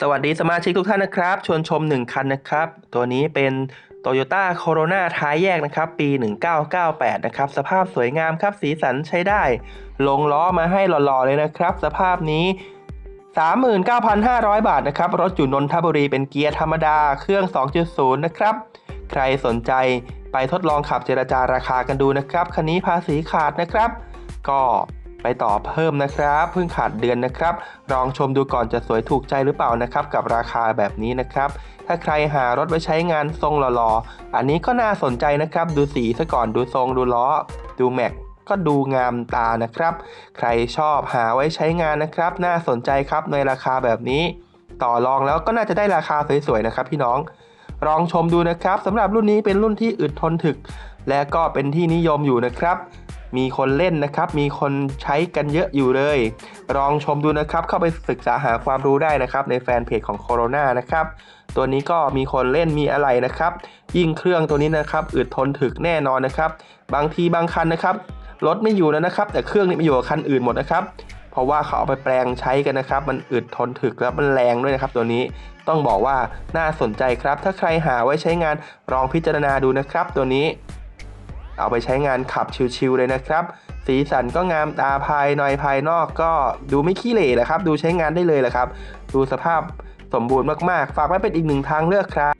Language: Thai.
สวัสดีสมาชิกทุกท่านนะครับ ชวนชม 1 คันนะครับ ตัวนี้เป็น Toyota Corona ท้ายแยกนะครับ ปี 1998 นะครับ สภาพสวยงามครับ สีสันใช้ได้ ลงล้อมาให้หล่อๆเลยนะครับ สภาพนี้ 39,500 บาทนะครับ รถอยู่นนทบุรีเป็นเกียร์ธรรมดา เครื่อง 2.0 นะครับ ใครสนใจไปทดลองขับเจรจาราคากันดูนะครับ คันนี้ภาษีขาดนะครับ ก็ ไปต่อเพิ่มนะครับเพิ่งขาดเดือนนะครับลองชมดูก่อนจะสวยถูกใจหรือเปล่านะครับกับราคาแบบนี้นะครับถ้าใครหารถไว้ใช้งานทรงหล่อๆอันนี้ก็น่าสนใจนะครับ ดูสีซะก่อนดูทรงดูล้อ ดูแม็กก็ดูงามตานะครับ ใครชอบหาไว้ใช้งานนะครับ น่าสนใจครับในราคาแบบนี้ ต่อรองแล้วก็น่าจะได้ราคาสวยๆนะครับ พี่น้องลองชมดูนะครับสำหรับรุ่นนี้เป็นรุ่นที่อึดทนถึก และก็เป็นที่นิยมอยู่นะครับ มีคนเล่นนะครับ มีคนใช้กันเยอะอยู่เลย ลองชมดูนะครับ เข้าไปศึกษาหาความรู้ได้นะครับในแฟนเพจของ Corona นะครับ ตัวนี้ก็มีคนเล่นมีอะไรนะครับ ยิ่งเครื่องตัวนี้นะครับอึดทนถึกแน่นอนนะครับ บางทีบางคันนะครับรถไม่อยู่แล้วนะครับ แต่เครื่องนี่ไปอยู่กับคันอื่นหมดนะครับเพราะว่าเขาเอาไปแปลงใช้กันนะครับ มันอึดทนถึกแล้วมันแรงด้วยนะครับ ตัวนี้ต้องบอกว่าน่าสนใจครับ ถ้าใครหาไว้ใช้งานลองพิจารณาดูนะครับ ตัวนี้ เอาไปใช้งานขับชิวๆเลยนะครับ สีสันก็งามตาภายในภายนอกก็ดูไม่ขี้เหร่แหละครับ ดูใช้งานได้เลยแหละครับ ดูสภาพสมบูรณ์มากๆ ฝากไว้เป็นอีกหนึ่งทางเลือกครับ